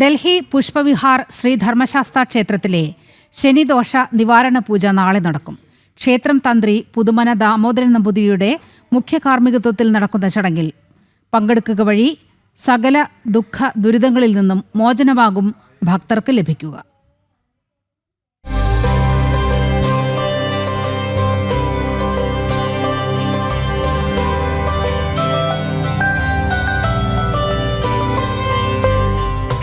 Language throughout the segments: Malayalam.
ഡൽഹി പുഷ്പവിഹാർ ശ്രീ ധർമ്മശാസ്ത്ര ക്ഷേത്രത്തിലെ ശനിദോഷ നിവാരണ പൂജ നാളെ നടക്കും. ക്ഷേത്രം തന്ത്രി പുതുമന ദാമോദരൻ നമ്പൂതിരിയുടെ മുഖ്യ കാർമ്മികത്വത്തിൽ നടക്കുന്ന ചടങ്ങിൽ പങ്കെടുക്കുക വഴി സകല ദുഃഖ ദുരിതങ്ങളിൽ നിന്നും മോചനമാകും ഭക്തർക്ക് ലഭിക്കുക.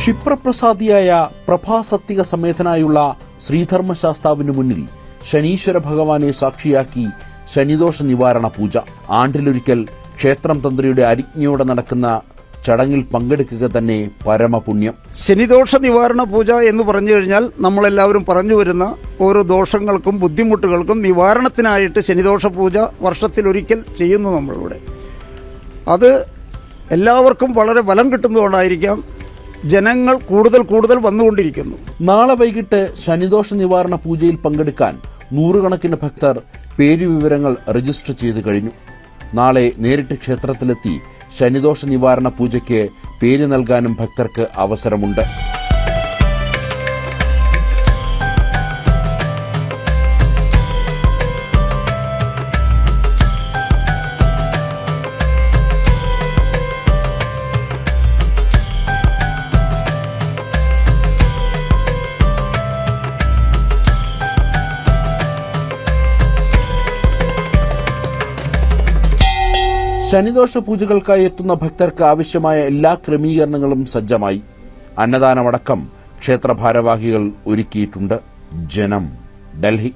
ക്ഷിപ്രപ്രസാദിയായ പ്രഭാസത്തിക സമേതനായുള്ള ശ്രീധർമ്മശാസ്താവിനു മുന്നിൽ ശനീശ്വര ഭഗവാനെ സാക്ഷിയാക്കി ശനിദോഷ നിവാരണ പൂജ. ആണ്ടിലൊരിക്കൽ ക്ഷേത്രം തന്ത്രിയുടെ അരിജ്ഞയോടെ നടക്കുന്ന ചടങ്ങിൽ പങ്കെടുക്കുക തന്നെ പരമപുണ്യം. ശനിദോഷ നിവാരണ പൂജ എന്ന് പറഞ്ഞു കഴിഞ്ഞാൽ നമ്മളെല്ലാവരും പറഞ്ഞു വരുന്ന ഓരോ ദോഷങ്ങൾക്കും ബുദ്ധിമുട്ടുകൾക്കും നിവാരണത്തിനായിട്ട് ശനിദോഷ പൂജ വർഷത്തിലൊരിക്കൽ ചെയ്യുന്നു നമ്മളിവിടെ. അത് എല്ലാവർക്കും വളരെ ബലം കിട്ടുന്നതുകൊണ്ടായിരിക്കാം ജനങ്ങൾ കൂടുതൽ കൂടുതൽ വന്നുകൊണ്ടിരിക്കുന്നു. നാളെ വൈകിട്ട് ശനിദോഷ നിവാരണ പൂജയിൽ പങ്കെടുക്കാൻ നൂറുകണക്കിന് ഭക്തർ പേരുവിവരങ്ങൾ രജിസ്റ്റർ ചെയ്തു കഴിഞ്ഞു. നാളെ നേരിട്ട് ക്ഷേത്രത്തിലെത്തി ശനിദോഷ നിവാരണ പൂജയ്ക്ക് പേര് നൽകാനും ഭക്തർക്ക് അവസരമുണ്ട്. ശനിദോഷ പൂജകൾക്കായി എത്തുന്ന ഭക്തർക്ക് ആവശ്യമായ എല്ലാ ക്രമീകരണങ്ങളും സജ്ജമായി. അന്നദാനമടക്കം ക്ഷേത്ര ഭാരവാഹികൾ ഒരുക്കിയിട്ടുണ്ട്. ജനം ഡൽഹി.